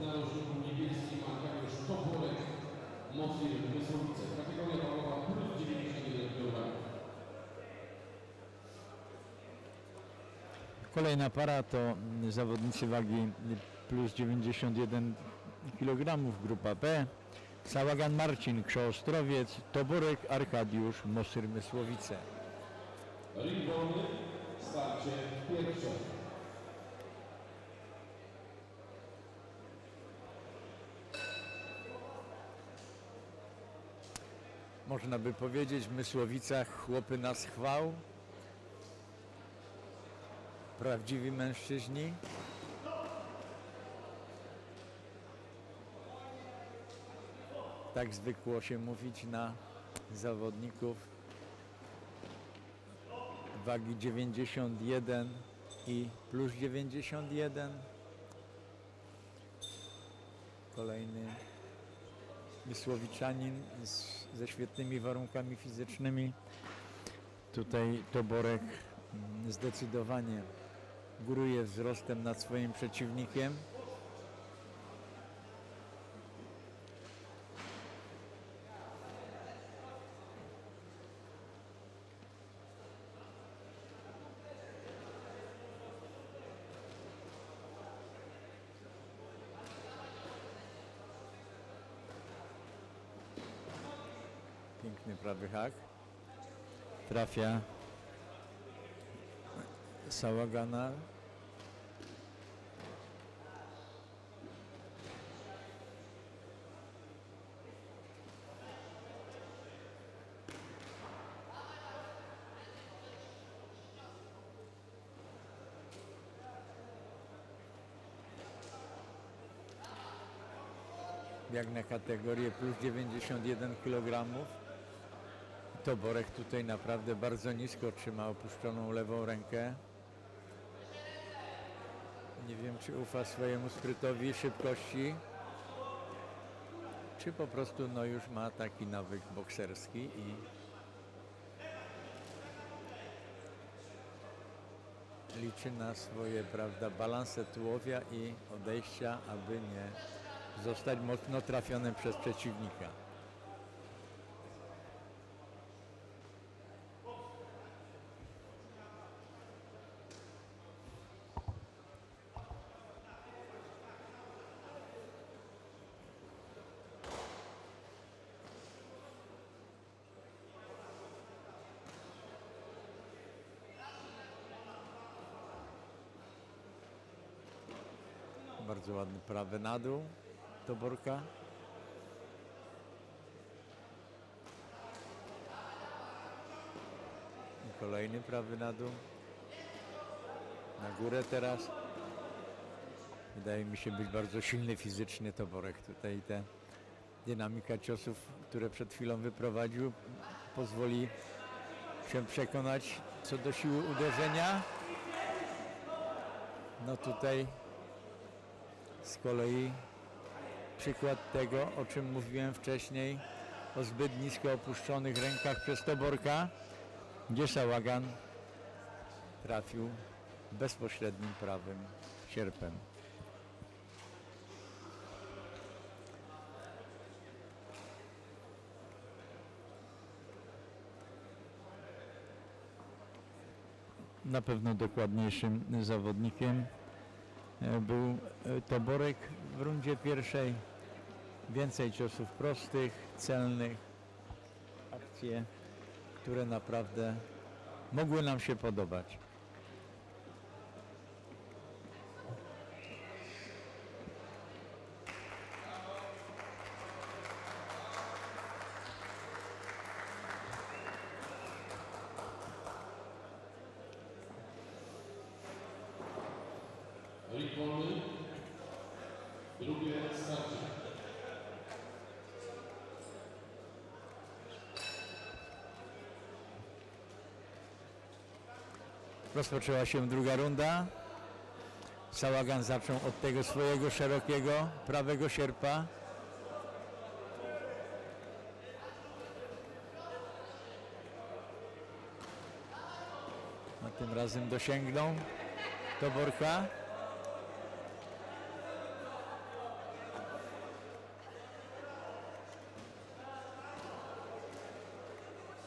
narożniku niebieskim Arkadiusz Toporek, Mocir Mysłowice. Kategoria wagowa plus 91 kg. Kolejna para to zawodnicy wagi plus 91 kg, grupa P. Sałagan Marcin, Krzoostrowiec, Toborek Arkadiusz, Mosyr Mysłowice. Ring starcie pierwsze. Można by powiedzieć w Mysłowicach chłopy nas chwał. Prawdziwi mężczyźni. Tak zwykło się mówić na zawodników wagi 91 i plus 91. Kolejny Mysłowiczanin z, ze świetnymi warunkami fizycznymi. Tutaj Toborek mm, zdecydowanie góruje wzrostem nad swoim przeciwnikiem. Piękny prawy hak. Trafia Sałagana. Jak na kategorię plus 91 kg. Toborek tutaj naprawdę bardzo nisko trzyma opuszczoną lewą rękę. Nie wiem, czy ufa swojemu sprytowi, szybkości, czy po prostu no już ma taki nawyk bokserski i liczy na swoje, prawda, balanse tułowia i odejścia, aby nie zostać mocno trafionym przez przeciwnika. Bardzo ładny prawy na dół Toborka. I kolejny prawy na dół. Na górę teraz. Wydaje mi się być bardzo silny fizycznie Toborek. Tutaj ta dynamika ciosów, które przed chwilą wyprowadził, pozwoli się przekonać co do siły uderzenia. No tutaj z kolei przykład tego, o czym mówiłem wcześniej, o zbyt nisko opuszczonych rękach przez Toborka, gdzie Sałagan trafił bezpośrednim prawym sierpem. Na pewno dokładniejszym zawodnikiem był e, Toborek w rundzie pierwszej. Więcej ciosów prostych, celnych, akcje, które naprawdę mogły nam się podobać. Rozpoczęła się druga runda. Sałagan zaczął od tego swojego szerokiego prawego sierpa. A tym razem dosięgnął do worka.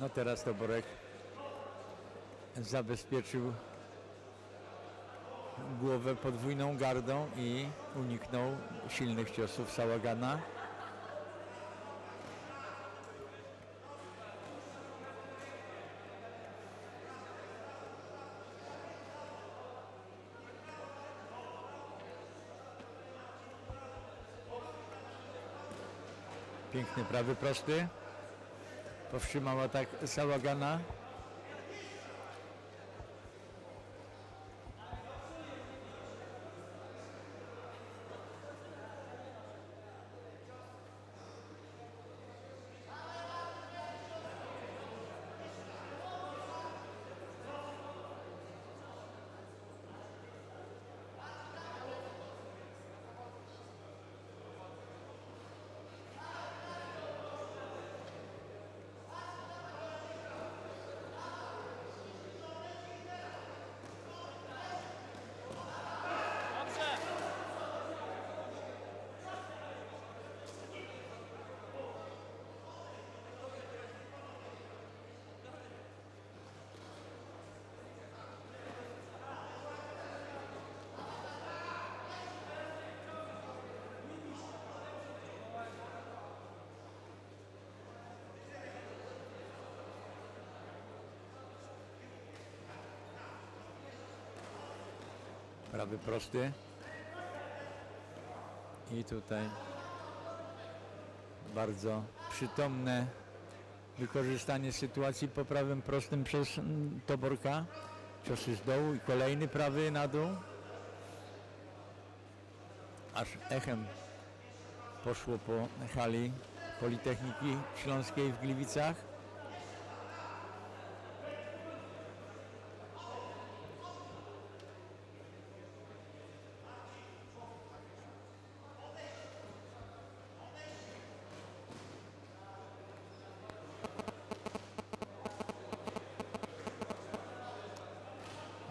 No teraz to Borek zabezpieczył głowę podwójną gardą i uniknął silnych ciosów Sałagana. Piękny prawy prosty. Powstrzymał atak Sałagana. Prawy prosty. I tutaj bardzo przytomne wykorzystanie sytuacji po prawym prostym przez Toborka. Ciosy z dołu i kolejny prawy na dół. Aż echem poszło po hali Politechniki Śląskiej w Gliwicach.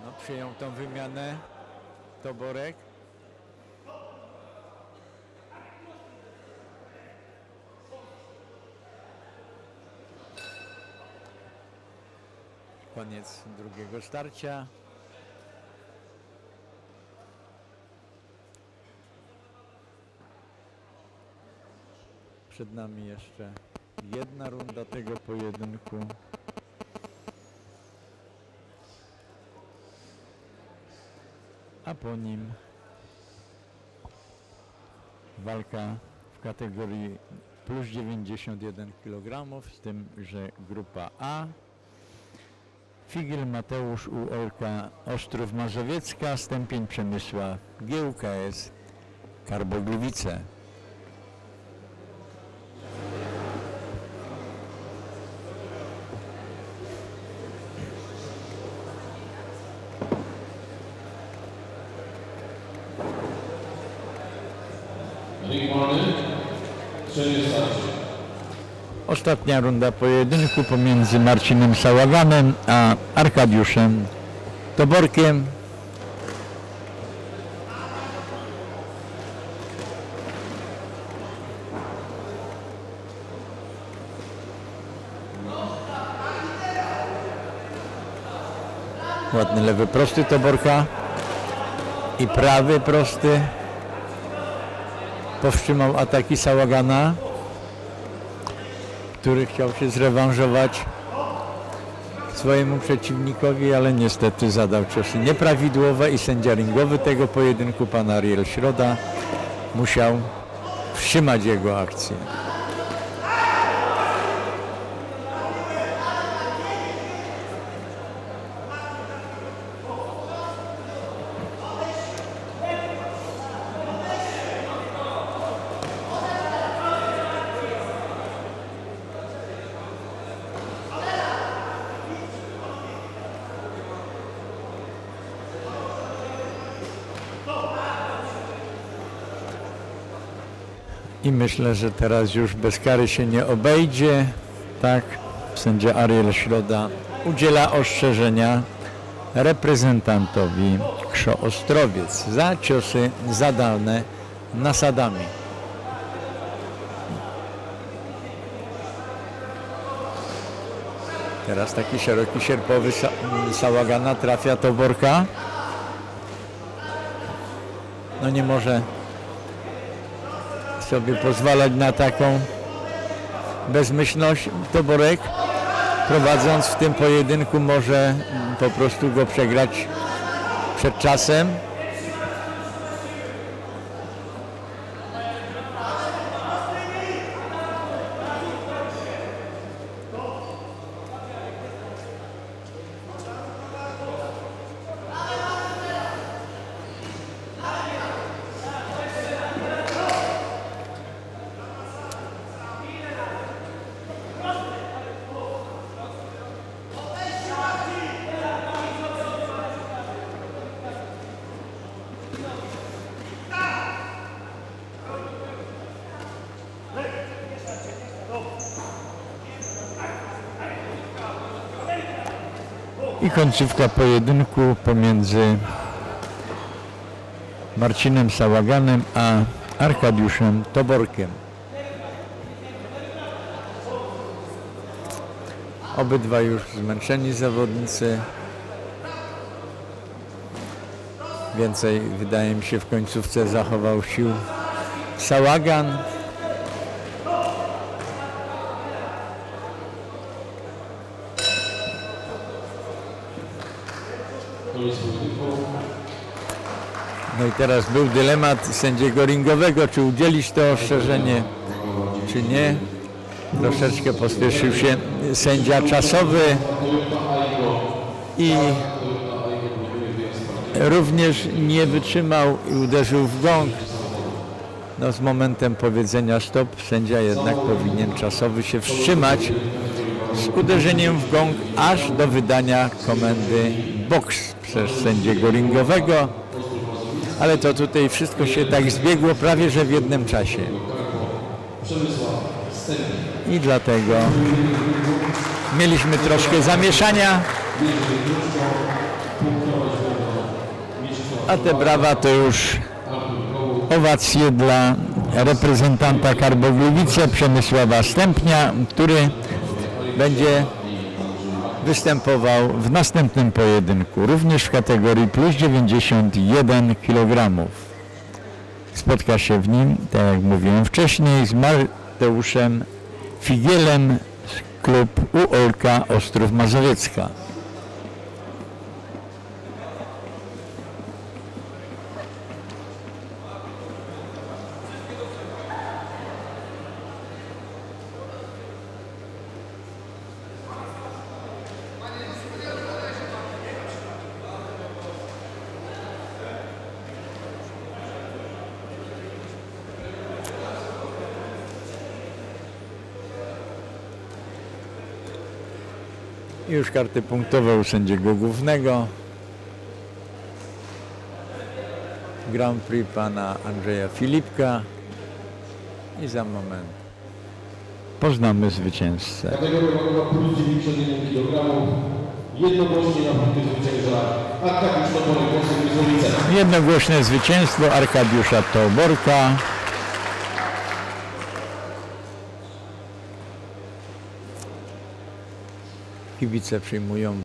No, przyjął tą wymianę Toborek. Koniec drugiego starcia. Przed nami jeszcze jedna runda tego pojedynku. A po nim walka w kategorii plus 91 kg, z tym, że grupa A Figel Mateusz ULK Ostrów Mazowiecka, stępień Przemysła GUKS Karbogliwice. Ostatnia runda pojedynku pomiędzy Marcinem Sałaganem a Arkadiuszem Toborkiem. Ładny lewy prosty Toborka. I prawy prosty. Powstrzymał ataki Sałagana który chciał się zrewanżować swojemu przeciwnikowi, ale niestety zadał ciosy nieprawidłowe i sędzia ringowy tego pojedynku, pan Ariel Środa, musiał wstrzymać jego akcję. I myślę, że teraz już bez kary się nie obejdzie. Tak, sędzia Ariel Środa udziela ostrzeżenia reprezentantowi Krzo Ostrowiec za ciosy zadane nasadami. Teraz taki szeroki sierpowy sa Sałagana trafia Toborka. No nie może sobie pozwalać na taką bezmyślność Toborek. Prowadząc w tym pojedynku może po prostu go przegrać przed czasem. I końcówka pojedynku pomiędzy Marcinem Sałaganem a Arkadiuszem Toborkiem. Obydwa już zmęczeni zawodnicy. Więcej, wydaje mi się, w końcówce zachował sił Sałagan. Koniec pojedynku. No i teraz był dylemat sędziego ringowego, czy udzielić to ostrzeżenie, czy nie. Troszeczkę pospieszył się sędzia czasowy i również nie wytrzymał i uderzył w gong. No z momentem powiedzenia stop sędzia jednak powinien czasowy się wstrzymać z uderzeniem w gong aż do wydania komendy box przez sędziego ringowego ale to tutaj wszystko się tak zbiegło prawie że w jednym czasie. I dlatego mieliśmy troszkę zamieszania. A te brawa to już owacje dla reprezentanta Karbogliwice Przemysława Stępnia, który będzie występował w następnym pojedynku, również w kategorii plus 91 kg. Spotka się w nim, tak jak mówiłem wcześniej, z Mateuszem Figielem z klub UOLKA Ostrów Mazowiecka. I Już karty punktowe u sędziego głównego. Grand Prix pana Andrzeja Filipka. I za moment poznamy zwycięzcę. Kategoria wagowa plus 91 kg. Jednogłośnie na punkty zwycięża Arkadiusz Toporek, Głosem Mysłowice. Jednogłośne zwycięstwo Arkadiusza Toborka. Kibice przyjmują